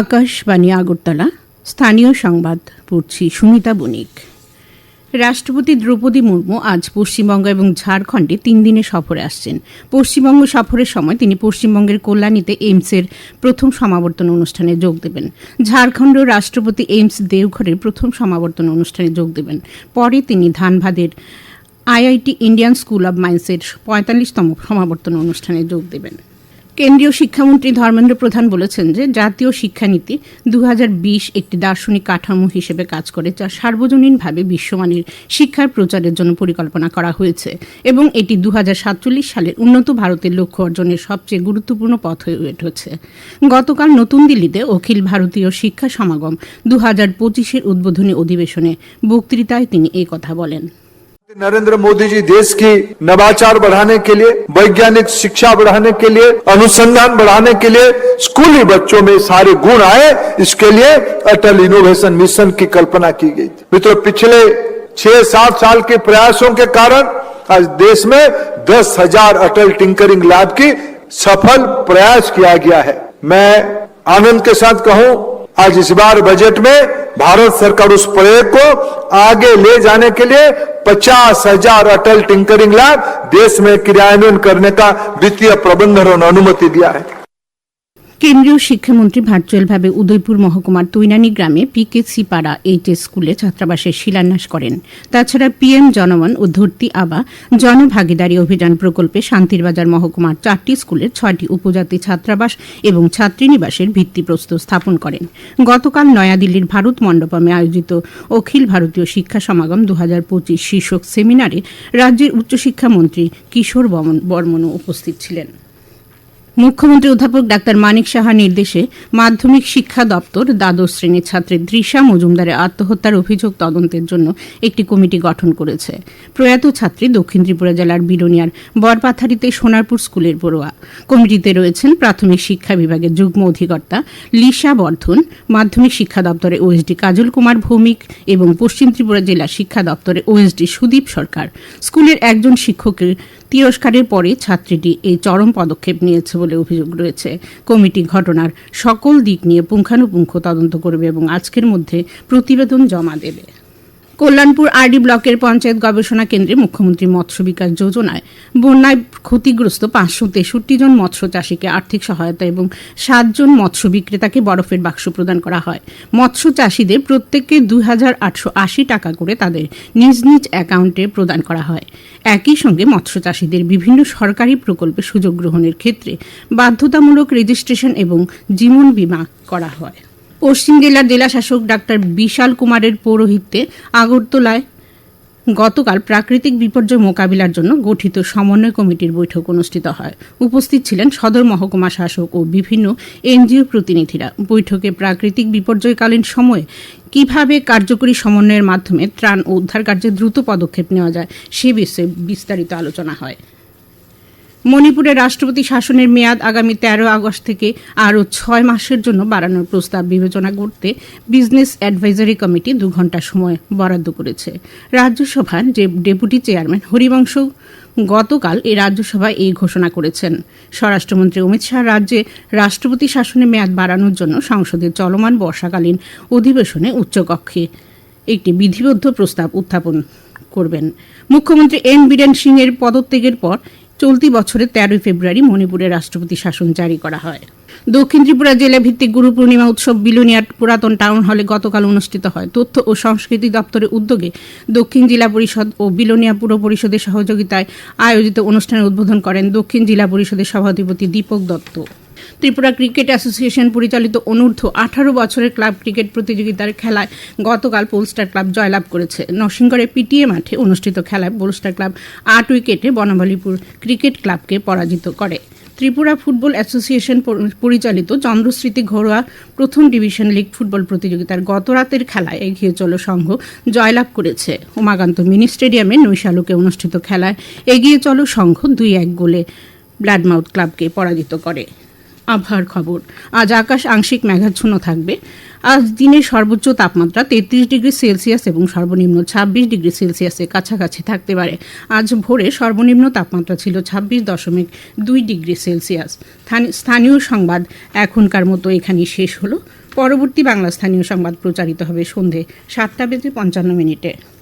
আকাশবাণী আগরতলা, স্থানীয় সংবাদ পড়ছি সুমিতা বণিক। রাষ্ট্রপতি দ্রৌপদী মুর্মু আজ পশ্চিমবঙ্গ এবং ঝাড়খণ্ডে তিন দিনের সফরে আসছেন। পশ্চিমবঙ্গ সফরের সময় তিনি পশ্চিমবঙ্গের কল্যাণীতে এইমসের প্রথম সমাবর্তন অনুষ্ঠানে যোগ দেবেন। ঝাড়খণ্ড রাষ্ট্রপতি এইমস দেওঘরের প্রথম সমাবর্তন অনুষ্ঠানে যোগ দেবেন। পরে তিনি ধানবাদের IIT Indian School of Mines পঁয়তাল্লিশতম সমাবর্তন অনুষ্ঠানে যোগ দেবেন। কেন্দ্রীয় শিক্ষামন্ত্রী ধর্মেন্দ্র প্রধান বলেছেন যে জাতীয় শিক্ষানীতি দু হাজার বিশ একটি দার্শনিক কাঠামো হিসেবে কাজ করে, যা সার্বজনীনভাবে বিশ্বমানের শিক্ষার প্রচারের জন্য পরিকল্পনা করা হয়েছে এবং এটি দুহাজার সাতচল্লিশ সালের উন্নত ভারতের লক্ষ্য অর্জনের সবচেয়ে গুরুত্বপূর্ণ পথ হয়ে উঠেছে। গতকাল নতুন দিল্লিতে অখিল ভারতীয় শিক্ষা সমাগম দু হাজার পঁচিশের উদ্বোধনী অধিবেশনে বক্তৃতায় তিনি এই কথা বলেন। नरेंद्र मोदी जी देश की नवाचार बढ़ाने के लिए, वैज्ञानिक शिक्षा बढ़ाने के लिए, अनुसंधान बढ़ाने के लिए स्कूली बच्चों में सारे गुण आए। इसके लिए अटल इनोवेशन मिशन की कल्पना की गई थी। मित्रों, पिछले छह सात साल के प्रयासों के कारण आज देश में दस हज़ार अटल टिंकरिंग लैब की सफल प्रयास किया गया है। मैं आनंद के साथ कहूँ, आज इस बार बजट में भारत सरकार उस प्रयोग को आगे ले जाने के लिए पचास हज़ार अटल टिंकरिंग लैब देश में क्रियान्वयन करने का वित्तीय प्रबंधन अनुमति दिया है। কেন্দ্রীয় শিক্ষামন্ত্রী ভার্চুয়ালভাবে উদয়পুর মহকুমার তৈনানী গ্রামে পিকেসি পাড়া এইচএস স্কুলে ছাত্রাবাসের শিলান্যাস করেন। তাছাড়া পিএম জনমন ও ধরতি আবা জনভাগিদারি অভিযান প্রকল্পে শান্তিরবাজার মহকুমার চারটি স্কুলের ছয়টি উপজাতি ছাত্রাবাস এবং ছাত্রীনিবাসের ভিত্তিপ্রস্তর স্থাপন করেন। গতকাল নয়াদিল্লির ভারত মণ্ডপমে আয়োজিত অখিল ভারতীয় শিক্ষা সমাগম দু হাজার পঁচিশ শীর্ষক সেমিনারে রাজ্যের উচ্চশিক্ষামন্ত্রী কিশোর বর্মনও উপস্থিত ছিলেন। মুখ্যমন্ত্রী অধ্যাপক ডাক্তার মানিক সাহার নির্দেশে মাধ্যমিক শিক্ষা দপ্তর দ্বাদশ শ্রেণির ছাত্রী দৃশা মজুমদারের আত্মহত্যার অভিযোগ তদন্তের জন্য একটি কমিটি গঠন করেছে। প্রয়াত ছাত্রী দক্ষিণ ত্রিপুরা জেলার বিরোনিয়ার বরপাথারিতে সোনারপুর স্কুলের পড়ুয়া। কমিটিতে রয়েছেন প্রাথমিক শিক্ষা বিভাগের যুগ্ম অধিকর্তা লিসা বর্ধন, মাধ্যমিক শিক্ষা দপ্তরের ওএসডি কাজল কুমার ভৌমিক এবং পশ্চিম ত্রিপুরা জেলা শিক্ষা দপ্তরের ওএসডি সুদীপ সরকার। স্কুলের একজন শিক্ষকের তিরস্কারের পরে ছাত্রীটি এই চরম পদক্ষেপ নিয়েছে অভিযোগ রয়েছে। কমিটি ঘটনার সকল দিক নিয়ে পুঙ্খানুপুঙ্খ তদন্ত করবে এবং আজকের মধ্যে প্রতিবেদন জমা দেবে। কল্যাণপুর আরডি ব্লকের পঞ্চায়েত গবেষণা কেন্দ্রে মুখ্যমন্ত্রী মৎস্য বিকাশ যোজনায় বন্যায় ক্ষতিগ্রস্ত পাঁচশো তেষট্টি জন মৎস্য চাষীকে আর্থিক সহায়তা এবং সাতজন মৎস্য বিক্রেতাকে বরফের বাক্স প্রদান করা হয়। মৎস্য চাষীদের প্রত্যেককে দুই হাজার আটশো আশি টাকা করে তাদের নিজ নিজ অ্যাকাউন্টে প্রদান করা হয়। একই সঙ্গে মৎস্য চাষীদের বিভিন্ন সরকারি প্রকল্পে সুযোগ গ্রহণের ক্ষেত্রে বাধ্যতামূলক রেজিস্ট্রেশন এবং জীবন বীমা করা হয়। পশ্চিম জেলার জেলা শাসক ডাক্তার বিশাল কুমারের পৌরোহিত্যে আগরতলায় গতকাল প্রাকৃতিক বিপর্যয় মোকাবিলার জন্য গঠিত সমন্বয় কমিটির বৈঠক অনুষ্ঠিত হয়। উপস্থিত ছিলেন সদর মহকুমা শাসক ও বিভিন্ন এনজিও প্রতিনিধিরা। বৈঠকে প্রাকৃতিক বিপর্যয়কালীন সময়ে কীভাবে কার্যকরী সমন্বয়ের মাধ্যমে ত্রাণ ও উদ্ধার কার্যে দ্রুত পদক্ষেপ নেওয়া যায় সে বিষয়ে বিস্তারিত আলোচনা হয়। মণিপুরে রাষ্ট্রপতি শাসনের মেয়াদ আগামী তেরো আগস্ট থেকে আরও ছয় মাসের জন্য বাড়ানোর প্রস্তাব বিবেচনা করতে বিজনেস অ্যাডভাইজারি কমিটি দু ঘণ্টা সময় বরাদ্দ করেছে। রাজ্যসভার ডেপুটি চেয়ারম্যান হরিবংশ গতকাল এই রাজ্যসভায় এই ঘোষণা করেছেন। স্বরাষ্ট্রমন্ত্রী অমিত শাহ রাজ্যে রাষ্ট্রপতি শাসনের মেয়াদ বাড়ানোর জন্য সংসদের চলমান বর্ষাকালীন অধিবেশনে উচ্চকক্ষে একটি বিধিবদ্ধ প্রস্তাব উত্থাপন করবেন। মুখ্যমন্ত্রী এন বীরেন সিং এর পদত্যাগের পর চলতি বছরের তেরোই ফেব্রুয়ারি মণিপুরে রাষ্ট্রপতি শাসন জারি করা হয়। দক্ষিণ ত্রিপুরা জেলা ভিত্তিক গুরু পূর্ণিমা উৎসব বিলোনিয়ার পুরাতন টাউন হলে গতকাল অনুষ্ঠিত হয়। তথ্য ও সংস্কৃতি দপ্তরের উদ্যোগে দক্ষিণ জেলা পরিষদ ও বিলোনিয়া পুর পরিষদের সহযোগিতায় আয়োজিত অনুষ্ঠানের উদ্বোধন করেন দক্ষিণ জেলা পরিষদের সভাধিপতি দীপক দত্ত। ত্রিপুরা ক্রিকেট অ্যাসোসিয়েশন পরিচালিত অনূর্ধ্ব আঠারো বছরের ক্লাব ক্রিকেট প্রতিযোগিতার খেলায় গতকাল পোলস্টার ক্লাব জয়লাভ করেছে। নরসিংগড়ের পিটিএ মাঠে অনুষ্ঠিত খেলায় পোলস্টার ক্লাব আট উইকেটে বনমালীপুর ক্রিকেট ক্লাবকে পরাজিত করে। ত্রিপুরা ফুটবল অ্যাসোসিয়েশন পরিচালিত চন্দ্রস্মৃতি ঘরোয়া প্রথম ডিভিশন লিগ ফুটবল প্রতিযোগিতার গত রাতের খেলায় এগিয়ে চলো সংঘ জয়লাভ করেছে। উমাকান্ত মিনি স্টেডিয়ামে নৈশালুকে অনুষ্ঠিত খেলায় এগিয়ে চলো সংঘ দুই এক গোলে ব্লাডমাউথ ক্লাবকে পরাজিত করে। আবহাওয়ার খবর। আজ আকাশ আংশিক মেঘাচ্ছন্ন থাকবে। আজ দিনের সর্বোচ্চ তাপমাত্রা তেত্রিশ ডিগ্রি সেলসিয়াস এবং সর্বনিম্ন ছাব্বিশ ডিগ্রি সেলসিয়াসের কাছাকাছি থাকতে পারে। আজ ভোরে সর্বনিম্ন তাপমাত্রা ছিল ছাব্বিশ দশমিক দুই ডিগ্রি সেলসিয়াস। স্থানী- স্থানীয় সংবাদ এখনকার মতো এখানেই শেষ হলো। পরবর্তী বাংলা স্থানীয় সংবাদ প্রচারিত হবে সন্ধে সাতটা বেজে পঞ্চান্ন মিনিটে।